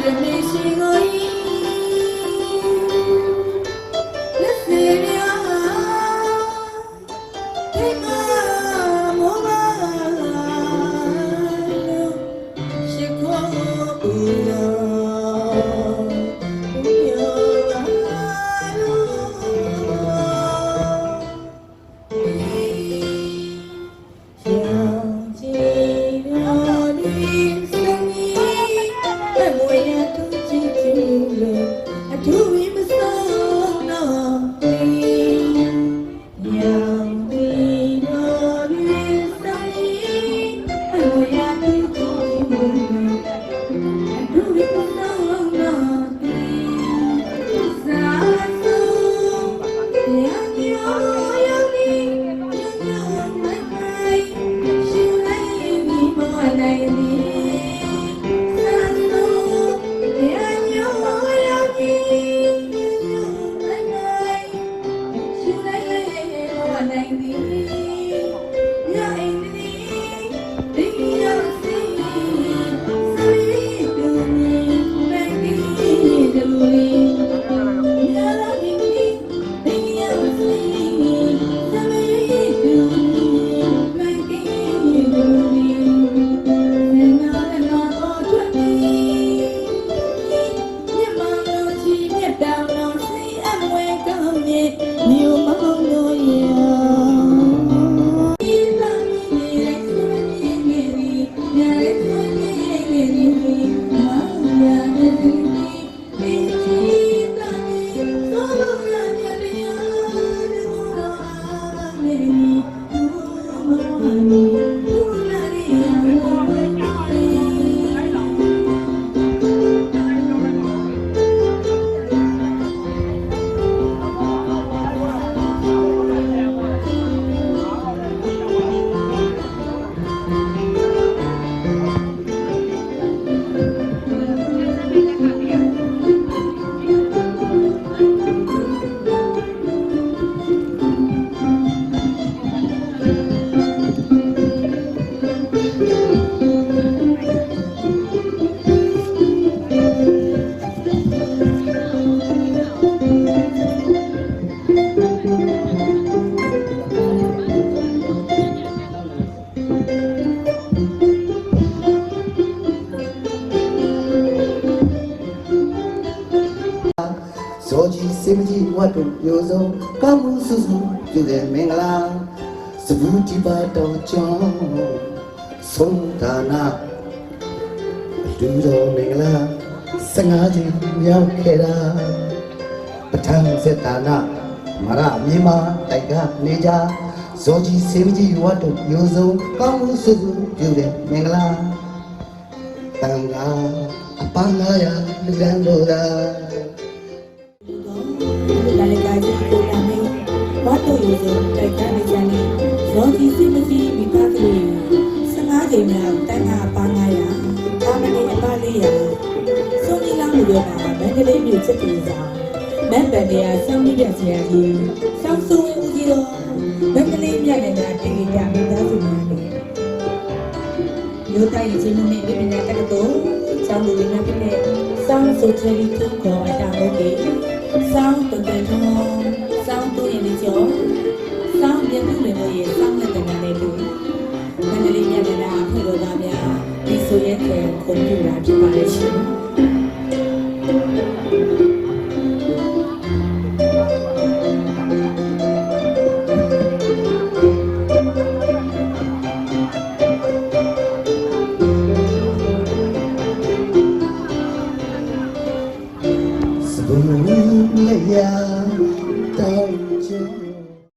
permite ဇော မကြီးဝတ်တို့မျိုးစုံကောင်းမှုစုစုပြုတဲ့မင်္ဂလာစဘူးဒီပါတော်ကြောင့်ဆုံးဒါနာလူတော်မင်္ဂလာစငါးချိန်မြောက်ခဲ့တာပဋ္ဌာန်းစေတာနာမရမြေမာတိုက်ကနေကြဇောကြီးစေမကြီးဝတ်တို့မျိုးစုံကောင်းမှုစုစုပြုတဲ့မင်္ဂလာတန်ခါအပန်းလာရလူရန်တို့သာ ဘတ်တို့ရေစုံတိုက်ခန်းနေကြနေရောကြီးစီမစီမိသားစုတွေ15ချိန်မြောက်တန်ခါပါ900တာမဏေအပါ400စုံကြီးလောင်းလို့ပါမန္တလေးမြို့ချက်တူဆောင်မန်ပန်တရားဆောင်းမိတဲ့ဆရာကြီးဆောင်းစိုးဝင်းဦးကြီးတော်မန္တလေးမြို့နယ်ကတင်ကြမိသားစုများနေမြို့တိုင်းချင်းမှုနဲ့ပြည်ပညာတက္ကသိုလ်ကျောင်းသူတွေနဲ့ပြည်တဲ့ဆောင်းဆိုချယ်ရီထုခေါ်အတားဟုတ်တယ်စောင်းတ